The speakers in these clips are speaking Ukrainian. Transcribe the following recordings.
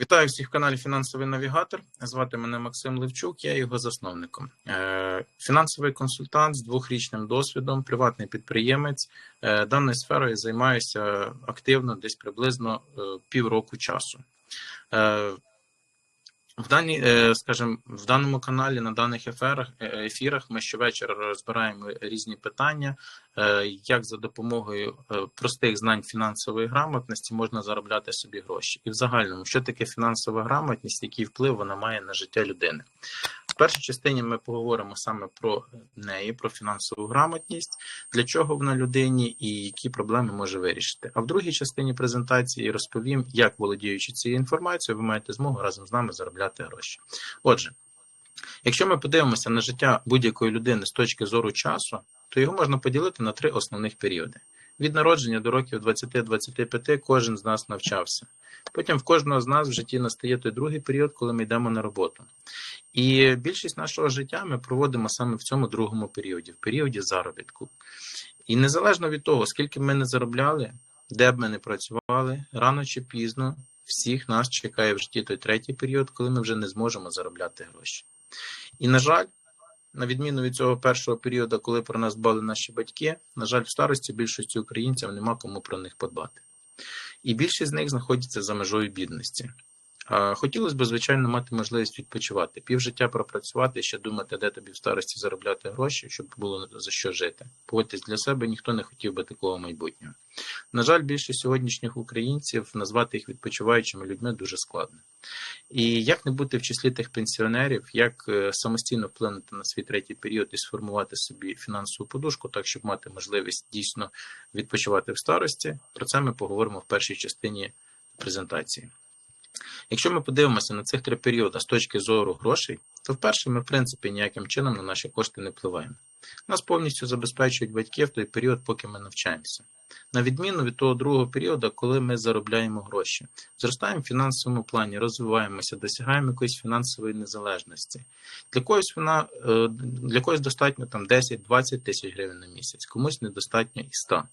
Вітаю всіх в каналі Фінансовий Навігатор. Звати мене Максим Левчук, я його засновником. Е, Фінансовий консультант з двохрічним досвідом, приватний підприємець. Е, Даною сферою займаюся активно десь приблизно е, півроку часу. Е, В дані, скажем, скажімо, в даному каналі на даних еферах е, ефірах ми щовечора розбираємо різні питання, е, як за допомогою е, простих знань фінансової грамотності можна заробляти собі гроші. І в загальному, що таке фінансова грамотність, який вплив вона має на життя людини. Першій частині ми поговоримо саме про неї, про фінансову грамотність, для чого вона людині і які проблеми може вирішити. А в другій частині презентації розповім, як володіючи цією інформацією, ви маєте змогу разом з нами заробляти гроші. Отже, якщо ми подивимося на життя будь-якої людини з точки зору часу, то його можна поділити на три основних періоди. Від народження до років 20-25 кожен з нас навчався. Потім в кожного з нас в житті настає той другий період, коли ми йдемо на роботу. І більшість нашого життя ми проводимо саме в цьому другому періоді, в періоді заробітку. І незалежно від того, скільки ми не заробляли, де б ми не працювали, рано чи пізно всіх нас чекає в житті той третій період, коли ми вже не зможемо заробляти гроші. І, на жаль, на відміну від цього першого періоду, коли про нас дбали наші батьки, на жаль, в старості більшості українців нема кому про них подбати. І більшість з них знаходяться за межою бідності. Хотілося б, звичайно, мати можливість відпочивати, півжиття пропрацювати ще думати, де тобі в старості заробляти гроші, щоб було за що жити. Погодьтесь, для себе ніхто не хотів би такого майбутнього. На жаль, більшість сьогоднішніх українців назвати їх відпочиваючими людьми дуже складно. І як не бути в числі тих пенсіонерів, як е, самостійно вплинути на свій третій період і сформувати собі фінансову подушку, так щоб мати можливість дійсно відпочивати в старості, про це ми поговоримо в першій частині презентації. Якщо ми подивимося на цих три періоди з точки зору грошей, то вперше ми, в принципі, ніяким чином на наші кошти не впливаємо. Нас повністю забезпечують батьки в той період, поки ми навчаємося. На відміну від того другого періоду, коли ми заробляємо гроші, зростаємо в фінансовому плані, розвиваємося, досягаємо якоїсь фінансової незалежності. Для когось вона е, для когось достатньо там 10-20 тисяч гривень на місяць, комусь недостатньо і 100.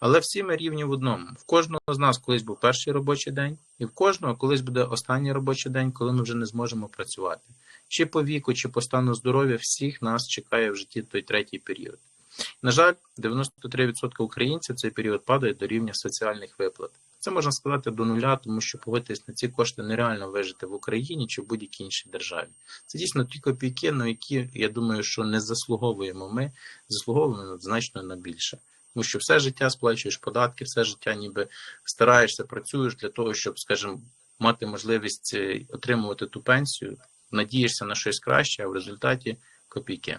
Але всі ми рівні в одному. В кожного з нас колись був перший робочий день, і в кожного колись буде останній робочий день, коли ми вже не зможемо працювати. Чи по віку, чи по стану здоров'я, всіх нас чекає в житті той третій період. На жаль, 93% українців цей період падає до рівня соціальних виплат. Це можна сказати до нуля, тому що погодитись на ці кошти нереально вижити в Україні чи в будь-якій іншій державі. Це дійсно ті копійки, на які я думаю, що не заслуговуємо ми, заслуговуємо значно на більше. Тому що все життя сплачуєш податки, все життя ніби стараєшся, працюєш для того, щоб, скажімо, мати можливість е, отримувати ту пенсію, надієшся на щось краще, а в результаті копійки.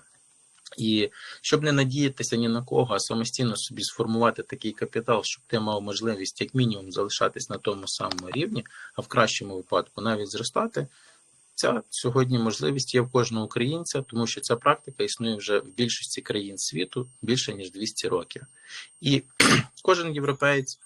І щоб не надіятися ні на кого, а самостійно собі сформувати такий капітал, щоб ти мав можливість як мінімум залишатись на тому самому рівні, а в кращому випадку навіть зростати. Ця сьогодні можливість є в кожного українця, тому що ця практика існує вже в більшості країн світу більше ніж 200 років. І кожен європеєць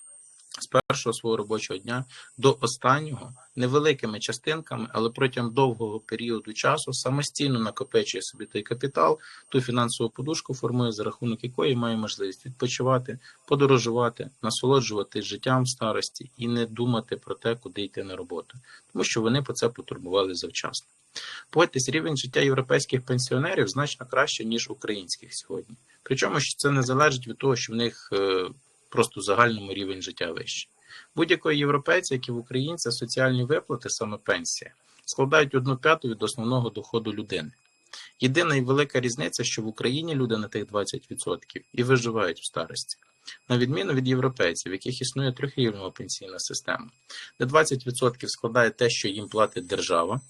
з першого свого робочого дня до останнього невеликими частинками, але протягом довгого періоду часу самостійно накопичує собі той капітал, ту фінансову подушку формує, за рахунок якої має можливість відпочивати, подорожувати, насолоджуватись життям в старості і не думати про те, куди йти на роботу, тому що вони про це потурбували завчасно. Погодьтесь, рівень життя європейських пенсіонерів значно краще, ніж українських сьогодні. Причому що це не залежить від того, що в них е, просто в загальному рівень життя вищий. Будь-якого європейця, як і в українця, соціальні виплати, саме пенсія, складають одну п'яту від основного доходу людини. Єдина і велика різниця, що в Україні люди на тих 20% і виживають в старості, на відміну від європейців, в яких існує трьохрівнева пенсійна система, де 20% складає те, що їм платить держава.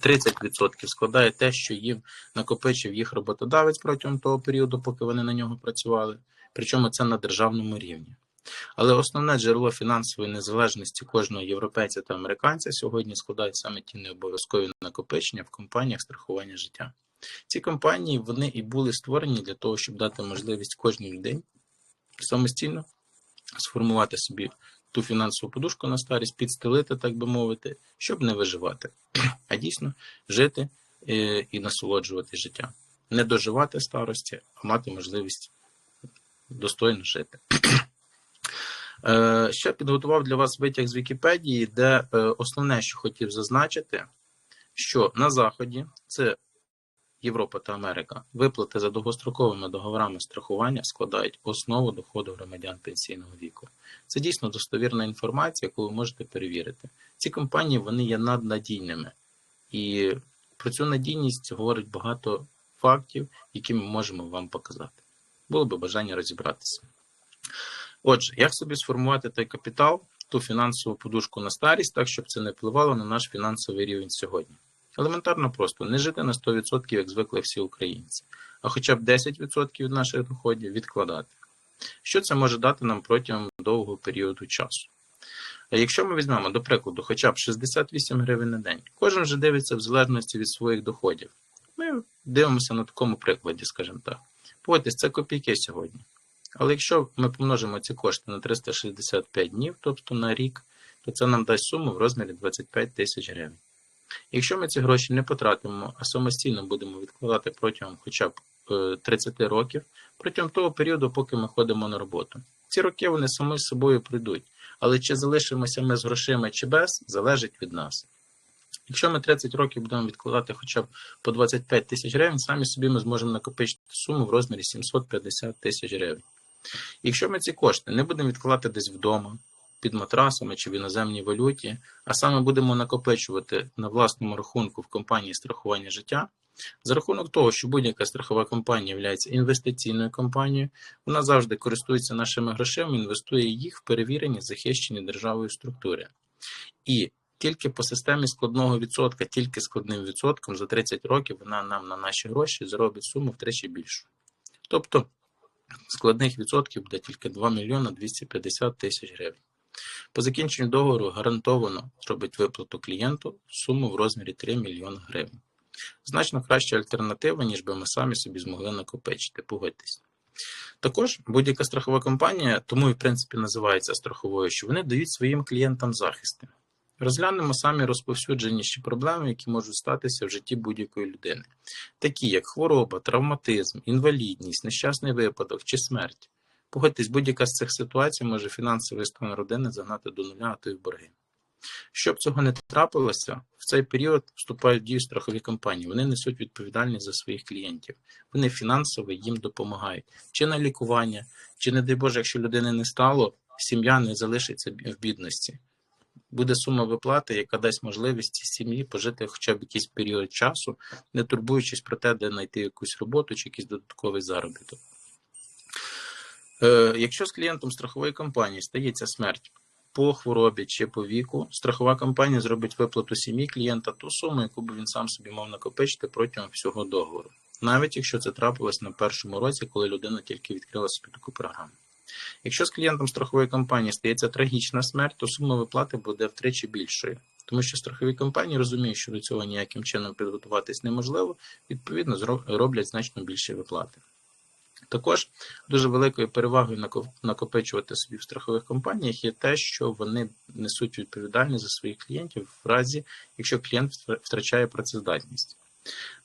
30% складає те, що їм накопичив їх роботодавець протягом того періоду, поки вони на нього працювали. Причому це на державному рівні. Але основне джерело фінансової незалежності кожного європейця та американця сьогодні складають саме ті необов'язкові накопичення в компаніях страхування життя. Ці компанії вони і були створені для того, щоб дати можливість кожній людині самостійно сформувати собі ту фінансову подушку на старість, підстелити, так би мовити, щоб не виживати, а дійсно жити е, і насолоджувати життя. Не доживати старості, а мати можливість достойно жити. Е, Ще підготував для вас витяг з Вікіпедії, де е, основне, що хотів зазначити, що на Заході це Європа та Америка виплати за довгостроковими договорами страхування складають основу доходу громадян пенсійного віку. Це дійсно достовірна інформація, яку ви можете перевірити. Ці компанії вони є наднадійними, і про цю надійність говорить багато фактів, які ми можемо вам показати. Було би бажання розібратися. Отже, як собі сформувати той капітал, ту фінансову подушку на старість, так щоб це не впливало на наш фінансовий рівень сьогодні? Елементарно просто не жити на 100%, як звикли всі українці, а хоча б 10% від наших доходів відкладати. Що це може дати нам протягом довгого періоду часу? А Якщо ми візьмемо, до прикладу, хоча б 68 гривень на день, кожен вже дивиться в залежності від своїх доходів. Ми дивимося на такому прикладі, скажімо так. Погодьтесь, це копійки сьогодні. Але якщо ми помножимо ці кошти на 365 днів, тобто на рік, то це нам дасть суму в розмірі 25 тисяч гривень. Якщо ми ці гроші не потратимо, а самостійно будемо відкладати протягом хоча б е, 30 років, протягом того періоду, поки ми ходимо на роботу. Ці роки вони самі з собою прийдуть, але чи залишимося ми з грошима чи без, залежить від нас. Якщо ми 30 років будемо відкладати хоча б по 25 тисяч гривень, самі собі ми зможемо накопичити суму в розмірі 750 тисяч гривень. Якщо ми ці кошти не будемо відкладати десь вдома, під матрасами чи в іноземній валюті, а саме будемо накопичувати на власному рахунку в компанії страхування життя, за рахунок того, що будь-яка страхова компанія є інвестиційною компанією, вона завжди користується нашими грошима, інвестує їх в перевірені, захищені державою структури. І тільки по системі складного відсотка, тільки складним відсотком за 30 років вона нам на наші гроші заробить суму втричі більшу. Тобто складних відсотків буде тільки 2 мільйона 250 тисяч гривень. По закінченню договору гарантовано зробить виплату клієнту суму в розмірі 3 мільйони гривень. Значно краща альтернатива, ніж би ми самі собі змогли накопичити, погодьтесь. Також будь-яка страхова компанія, тому і в принципі називається страховою, що вони дають своїм клієнтам захисти. Розглянемо самі розповсюдженіші проблеми, які можуть статися в житті будь-якої людини, такі як хвороба, травматизм, інвалідність, нещасний випадок чи смерть. Погодьтесь, будь-яка з цих ситуацій може фінансовий стан родини загнати до нуля, а то й в борги. Щоб цього не трапилося, в цей період вступають в дію страхові компанії. Вони несуть відповідальність за своїх клієнтів. Вони фінансово їм допомагають. Чи на лікування, чи, не дай Боже, якщо людини не стало, сім'я не залишиться в бідності. Буде сума виплати, яка дасть можливість сім'ї пожити хоча б якийсь період часу, не турбуючись про те, де знайти якусь роботу чи якийсь додатковий заробіток. Е, Якщо з клієнтом страхової компанії стається смерть по хворобі чи по віку, страхова компанія зробить виплату сім'ї клієнта ту суму, яку би він сам собі мав накопичити протягом всього договору, навіть якщо це трапилось на першому році, коли людина тільки відкрила собі таку програму. Якщо з клієнтом страхової компанії стається трагічна смерть, то сума виплати буде втричі більшою, тому що страхові компанії розуміють, що до цього ніяким чином підготуватись неможливо, відповідно, роблять значно більші виплати. Також дуже великою перевагою накопичувати собі в страхових компаніях є те, що вони несуть відповідальність за своїх клієнтів в разі, якщо клієнт втрачає працездатність.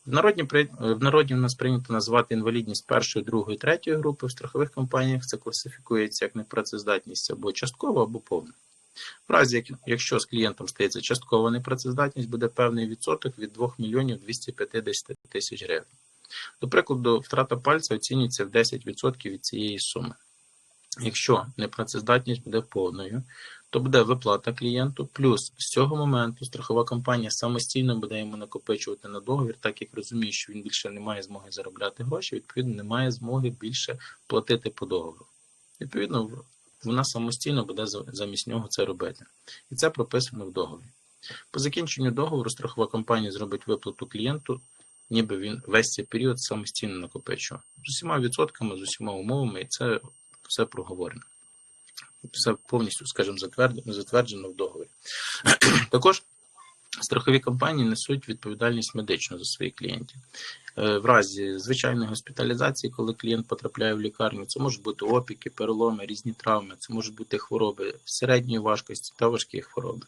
В народі в народі в нас прийнято називати інвалідність першої, другої, третьої групи. В страхових компаніях це класифікується як непрацездатність або часткова, або повна. В разі, якщо з клієнтом стається часткова непрацездатність, буде певний відсоток від 2 мільйонів 250 тисяч гривень. До прикладу, втрата пальця оцінюється в 10% від цієї суми. Якщо непрацездатність буде повною, то буде виплата клієнту, плюс з цього моменту страхова компанія самостійно буде йому накопичувати на договір, так як розуміє, що він більше не має змоги заробляти гроші, відповідно, не має змоги більше платити по договору. Відповідно, вона самостійно буде замість нього це робити. І це прописано в договорі. По закінченню договору страхова компанія зробить виплату клієнту ніби він весь цей період самостійно накопичував. З усіма відсотками, з усіма умовами, і це все проговорено. Повністю, скажімо, затверджено, затверджено в договорі. Також страхові компанії несуть відповідальність медичну за своїх клієнтів. В разі звичайної госпіталізації, коли клієнт потрапляє в лікарню, це можуть бути опіки, переломи, різні травми, це можуть бути хвороби середньої важкості та важкі хвороби.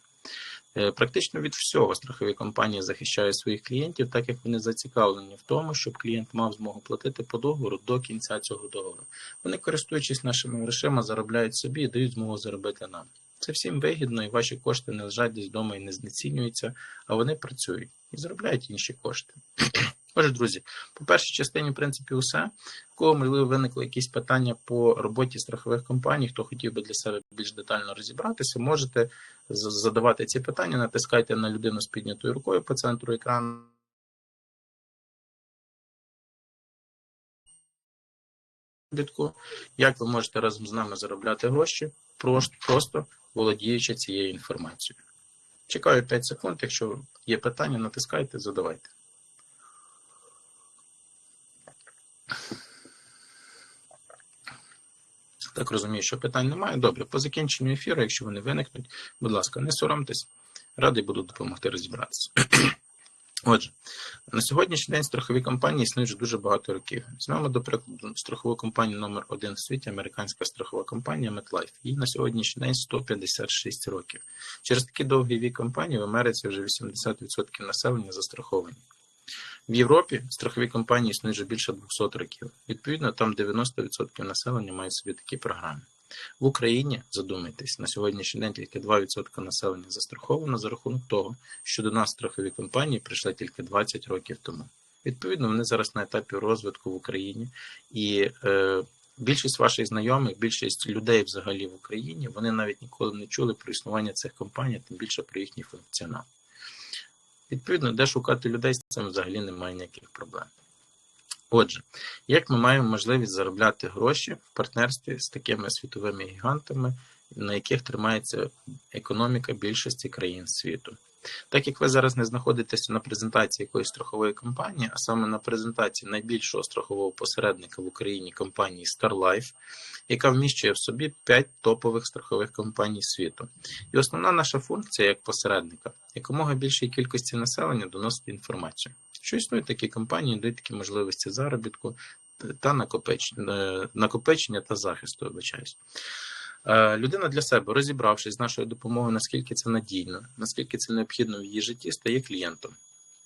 Е, Практично від всього страхові компанії захищають своїх клієнтів, так як вони зацікавлені в тому, щоб клієнт мав змогу платити по договору до кінця цього договору. Вони, користуючись нашими грошима, заробляють собі і дають змогу заробити нам. Це всім вигідно, і ваші кошти не лежать десь вдома і не знецінюються, а вони працюють і заробляють інші кошти. Отже, друзі, по першій частині, в принципі, усе. У кого, можливо, виникли якісь питання по роботі страхових компаній, хто хотів би для себе більш детально розібратися, можете задавати ці питання, натискайте на людину з піднятою рукою по центру екрану. Як ви можете разом з нами заробляти гроші, просто, просто володіючи цією інформацією. Чекаю 5 секунд. Якщо є питання, натискайте, задавайте. Так розумію, що питань немає. Добре, по закінченню ефіру, якщо вони виникнуть, будь ласка, не соромтесь, радий буду допомогти розібратися. Отже, на сьогоднішній день страхові компанії існують вже дуже багато років. Візьмемо, до прикладу, страхову компанію номер один в світі, американська страхова компанія MetLife. Їй на сьогоднішній день 156 років. Через такий довгий вік компанії в Америці вже 80% населення застраховані. В Європі страхові компанії існують вже більше 200 років. Відповідно, там 90% населення мають собі такі програми. В Україні, задумайтесь, на сьогоднішній день тільки 2% населення застраховано за рахунок того, що до нас страхові компанії прийшли тільки 20 років тому. Відповідно, вони зараз на етапі розвитку в Україні, і е, більшість ваших знайомих, більшість людей взагалі в Україні, вони навіть ніколи не чули про існування цих компаній, тим більше про їхній функціонал. Відповідно, де шукати людей з цим взагалі немає ніяких проблем. Отже, як ми маємо можливість заробляти гроші в партнерстві з такими світовими гігантами, на яких тримається економіка більшості країн світу? Так як ви зараз не знаходитеся на презентації якоїсь страхової компанії, а саме на презентації найбільшого страхового посередника в Україні компанії StarLife, яка вміщує в собі 5 топових страхових компаній світу. І основна наша функція як посередника якомога більшій кількості населення доносити інформацію. Що існують такі компанії, дають такі можливості заробітку та накопичення, накопичення та захисту, вибачаюсь. Е, Людина для себе, розібравшись з нашою допомогою, наскільки це надійно, наскільки це необхідно в її житті, стає клієнтом.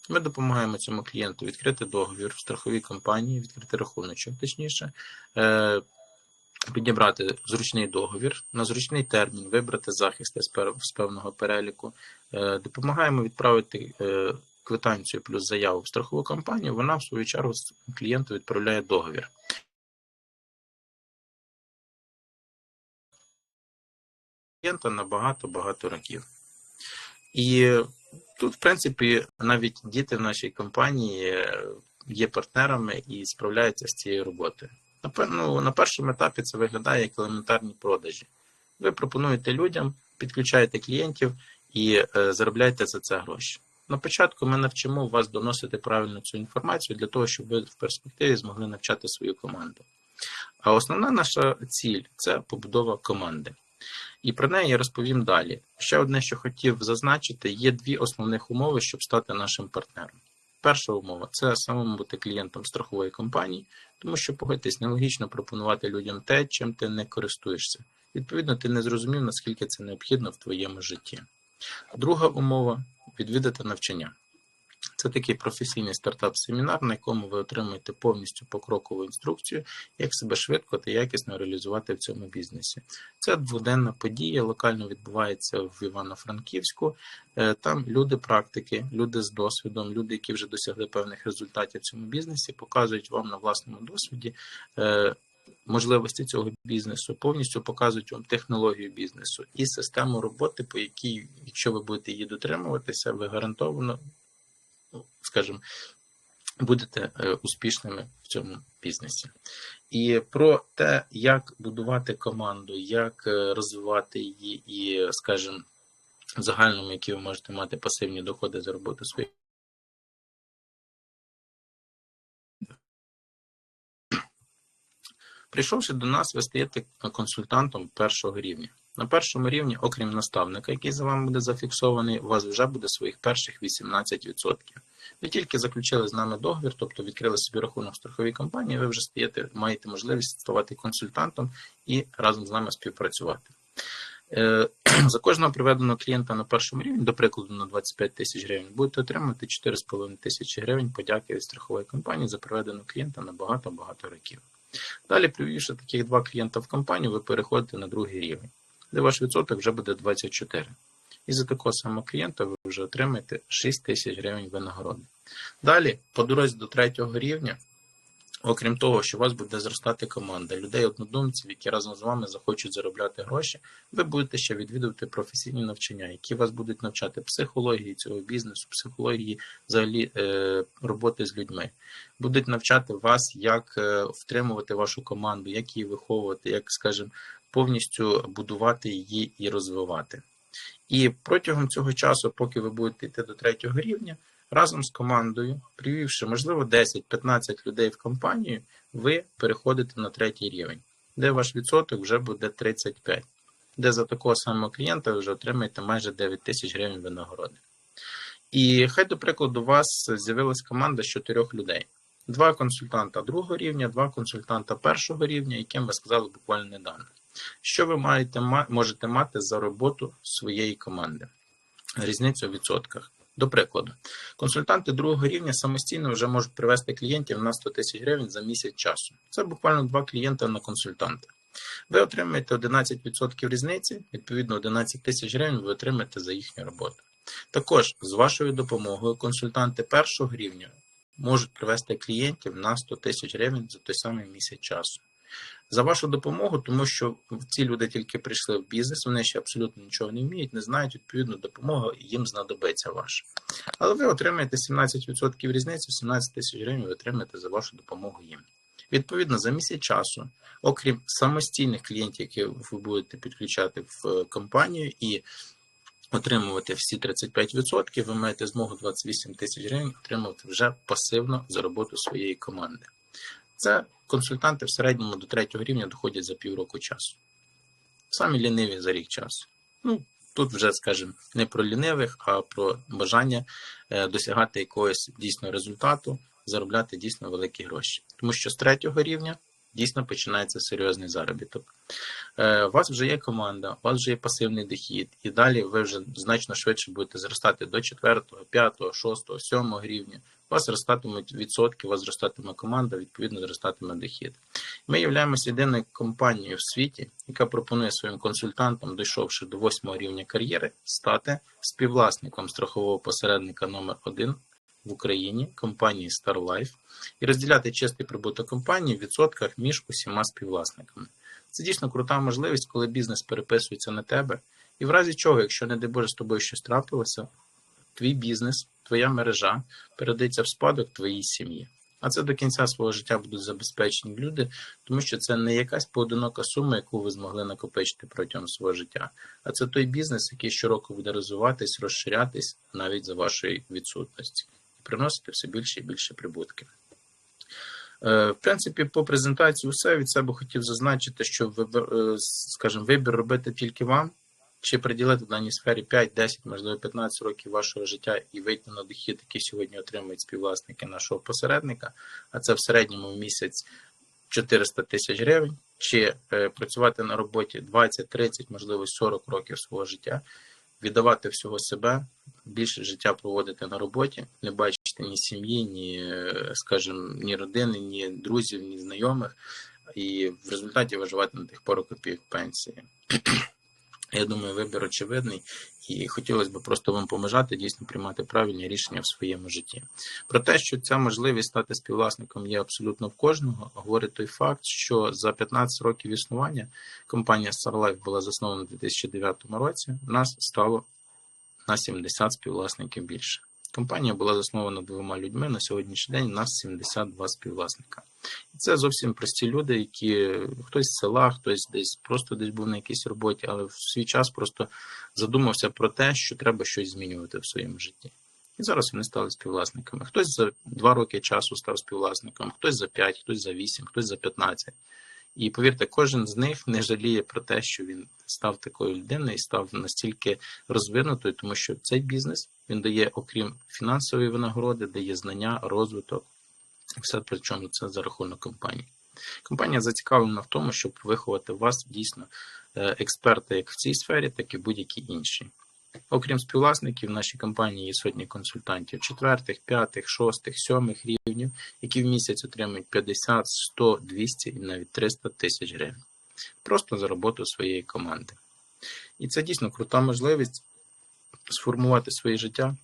Ми допомагаємо цьому клієнту відкрити договір в страховій компанії, відкрити рахуночок, точніше, е, підібрати зручний договір на зручний термін, вибрати захисти з певного переліку. Е, Допомагаємо відправити квитанцію плюс заяву в страхову компанію. Вона, в свою чергу, клієнту відправляє договір. Клієнта на багато-багато років. І тут, в принципі, навіть діти в нашій компанії е, є партнерами і справляються з цією роботою. Напевно, на першому етапі це виглядає як елементарні продажі. Ви пропонуєте людям, підключаєте клієнтів і е, заробляєте за це гроші. На початку ми навчимо вас доносити правильно цю інформацію для того, щоб ви в перспективі змогли навчати свою команду. А основна наша ціль це побудова команди. І про неї я розповім далі. Ще одне, що хотів зазначити, є дві основних умови, щоб стати нашим партнером. Перша умова це самому бути клієнтом страхової компанії, тому що погодьтесь, нелогічно пропонувати людям те, чим ти не користуєшся. Відповідно, ти не зрозумів, наскільки це необхідно в твоєму житті. Друга умова відвідати навчання. Це такий професійний стартап-семінар, на якому ви отримаєте повністю покрокову інструкцію, як себе швидко та якісно реалізувати в цьому бізнесі. Це дводенна подія, локально відбувається в Івано-Франківську. Е, Там люди практики, люди з досвідом, люди, які вже досягли певних результатів в цьому бізнесі, показують вам на власному досвіді е, можливості цього бізнесу, повністю показують вам технологію бізнесу і систему роботи, по якій, якщо ви будете її дотримуватися, ви гарантовано, скажімо, будете е, успішними в цьому бізнесі. І про те, як будувати команду, як е, розвивати її, і, скажімо, в загальному, які ви можете мати пасивні доходи за роботу своєї. Прийшовши до нас, ви стаєте консультантом першого рівня. На першому рівні, окрім наставника, який за вами буде зафіксований, у вас вже буде своїх перших 18%. Ви тільки заключили з нами договір, тобто відкрили собі рахунок страховій компанії, ви вже стаєте, маєте можливість ставати консультантом і разом з нами співпрацювати. Е, За кожного приведеного клієнта на першому рівні, до прикладу, на 25 тисяч гривень, будете отримати 4,5 тисячі гривень подяки від страхової компанії за приведеного клієнта на багато-багато років. Далі, привівши таких два клієнта в компанію, ви переходите на другий рівень, де ваш відсоток вже буде 24. І за такого самого клієнта ви вже отримаєте 6 тисяч гривень винагороди. Далі, по дорозі до третього рівня, окрім того, що у вас буде зростати команда людей-однодумців, які разом з вами захочуть заробляти гроші, ви будете ще відвідувати професійні навчання, які вас будуть навчати психології цього бізнесу, психології взагалі е, роботи з людьми. Будуть навчати вас, як е, втримувати вашу команду, як її виховувати, як, скажімо, повністю будувати її і розвивати. І протягом цього часу, поки ви будете йти до третього рівня, разом з командою, привівши, можливо, 10-15 людей в компанію, ви переходите на третій рівень, де ваш відсоток вже буде 35, де за такого самого клієнта ви вже отримаєте майже 9 тисяч гривень винагороди. І хай, до прикладу, у вас з'явилась команда з чотирьох людей. Два консультанта другого рівня, два консультанта першого рівня, яким ви сказали буквально недавно. Що ви маєте, можете мати за роботу своєї команди? Різницю в відсотках. До прикладу, консультанти другого рівня самостійно вже можуть привести клієнтів на 100 тисяч гривень за місяць часу. Це буквально два клієнта на консультанта. Ви отримаєте 11% різниці, відповідно, 11 тисяч гривень ви отримаєте за їхню роботу. Також з вашою допомогою консультанти першого рівня можуть привести клієнтів на 100 тисяч гривень за той самий місяць часу. За вашу допомогу, тому що ці люди тільки прийшли в бізнес, вони ще абсолютно нічого не вміють, не знають, відповідно, допомога їм знадобиться ваша. Але ви отримаєте 17% різниці, 17 тисяч гривень ви отримаєте за вашу допомогу їм. Відповідно, за місяць часу, окрім самостійних клієнтів, які ви будете підключати в компанію і отримувати всі 35%, ви маєте змогу 28 тисяч гривень отримувати вже пасивно за роботу своєї команди. Це консультанти в середньому до третього рівня доходять за півроку часу. Самі ліниві за рік часу. Ну, тут вже, скажімо, не про лінивих, а про бажання е, досягати якогось дійсно результату, заробляти дійсно великі гроші. Тому що з третього рівня дійсно починається серйозний заробіток. Е, у вас вже є команда, у вас вже є пасивний дохід, і далі ви вже значно швидше будете зростати до 4, 5, 6, 7 рівня. Вас зростатимуть відсотки, у вас зростатиме команда, відповідно, зростатиме дохід. Ми являємося єдиною компанією в світі, яка пропонує своїм консультантам, дійшовши до 8 рівня кар'єри, стати співвласником страхового посередника номер 1 в Україні компанії StarLife і розділяти чистий прибуток компанії в відсотках між усіма співвласниками. Це дійсно крута можливість, коли бізнес переписується на тебе, і в разі чого, якщо не дай Боже з тобою щось трапилося, твій бізнес, твоя мережа передається в спадок твоїй сім'ї. А це до кінця свого життя будуть забезпечені люди, тому що це не якась поодинока сума, яку ви змогли накопичити протягом свого життя, а це той бізнес, який щороку буде розвиватись, розширятись навіть за вашої відсутності, і приносити все більше і більше прибутки. Е, в принципі, по презентації все від себе хотів зазначити, що е, скажімо, вибір робити тільки вам, чи приділити даній сфері 5, 10, можливо, 15 років вашого життя і вийти на дохід, який сьогодні отримують співвласники нашого посередника, а це в середньому в місяць 400 тисяч гривень, чи е, працювати на роботі 20, 30, можливо, 40 років свого життя, віддавати всього себе, більше життя проводити на роботі, не бачити ні сім'ї, ні, скажімо, ні родини, ні друзів, ні знайомих, і в результаті виживати на тих пару копійок пенсії. Я думаю, вибір очевидний, і хотілося б просто вам поможати дійсно приймати правильні рішення в своєму житті. Про те, що ця можливість стати співвласником є абсолютно в кожного, говорить той факт, що за 15 років існування компанія StarLife була заснована у 2009 році. У нас стало на 70 співвласників більше. Компанія була заснована двома людьми. На сьогоднішній день у нас 72 співвласника. І це зовсім прості люди, які хтось з села, хтось десь просто десь був на якійсь роботі, але в свій час просто задумався про те, що треба щось змінювати в своєму житті. І зараз вони стали співвласниками. Хтось за два роки часу став співвласником, хтось за 5, хтось за 8, хтось за 15. І повірте, кожен з них не жаліє про те, що він став такою людиною і став настільки розвинутою, тому що цей бізнес він дає, окрім фінансової винагороди, дає знання, розвиток, все причому це за рахунок компанії. Компанія зацікавлена в тому, щоб виховати вас дійсно е, експерта як в цій сфері, так і в будь-якій іншій. Окрім співвласників, в нашій компанії є сотні консультантів четвертих, п'ятих, шостих, сьомих рівнів, які в місяць отримують 50, 100, 200 і навіть 300 тисяч гривень. Просто за роботу своєї команди. І це дійсно крута можливість сформувати своє життя,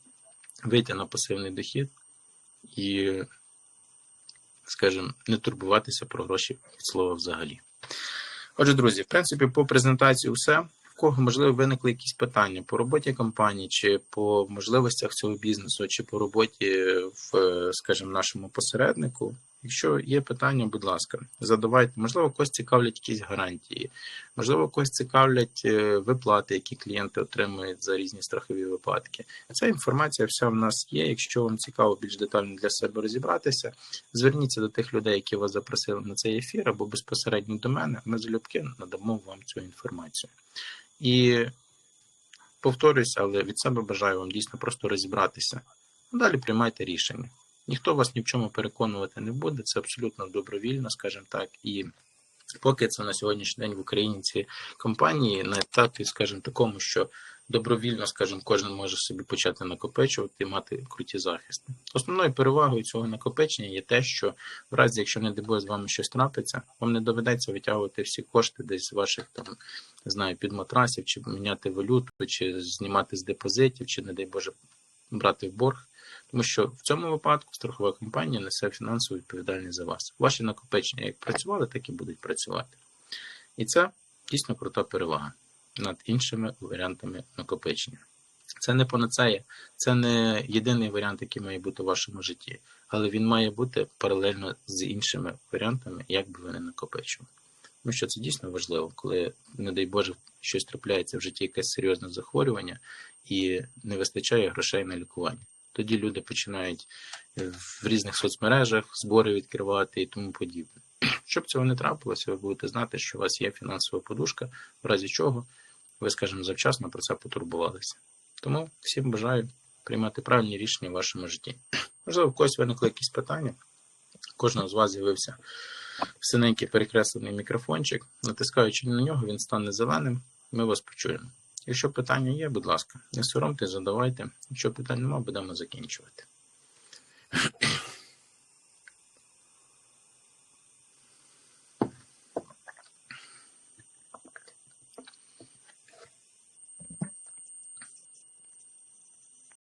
вийти на пасивний дохід і, скажімо, не турбуватися про гроші від слова взагалі. Отже, друзі, в принципі, по презентації все. Кого, можливо, виникли якісь питання по роботі компанії, чи по можливостях цього бізнесу, чи по роботі в, е, скажімо, нашому посереднику. Якщо є питання, будь ласка, задавайте. Можливо, когось цікавлять якісь гарантії, можливо, когось цікавлять е, виплати, які клієнти отримують за різні страхові випадки. Ця інформація вся в нас є. Якщо вам цікаво більш детально для себе розібратися, зверніться до тих людей, які вас запросили на цей ефір, або безпосередньо до мене. Ми залюбки надамо вам цю інформацію. І повторюся, але від себе бажаю вам дійсно просто розібратися. Далі приймайте рішення. Ніхто вас ні в чому переконувати не буде, це абсолютно добровільно, скажімо так. І поки це на сьогоднішній день в Україні ці компанії на етапі, скажімо, такому, що добровільно, скажімо, кожен може собі почати накопичувати і мати круті захисти. Основною перевагою цього накопичення є те, що в разі, якщо не дай з вами щось трапиться, вам не доведеться витягувати всі кошти десь з ваших там не знаю, під матрасів, чи міняти валюту, чи знімати з депозитів, чи, не дай Боже, брати в борг. Тому що в цьому випадку страхова компанія несе фінансову відповідальність за вас. Ваші накопичення як працювали, так і будуть працювати. І це дійсно крута перевага над іншими варіантами накопичення. Це не панацея, це не єдиний варіант, який має бути у вашому житті, але він має бути паралельно з іншими варіантами, як би ви не накопичували. Тому що це дійсно важливо, коли, не дай Боже, щось трапляється в житті якесь серйозне захворювання і не вистачає грошей на лікування. Тоді люди починають в різних соцмережах збори відкривати і тому подібне. Щоб цього не трапилося, ви будете знати, що у вас є фінансова подушка, в разі чого ви, скажімо, завчасно про це потурбувалися. Тому всім бажаю приймати правильні рішення в вашому житті. Можливо, в когось виникли якісь питання. Кожного з вас з'явився синенький перекреслений мікрофончик. Натискаючи на нього, він стане зеленим. Ми вас почуємо. Якщо питання є, будь ласка, не соромте, задавайте. Якщо питань немає, будемо закінчувати.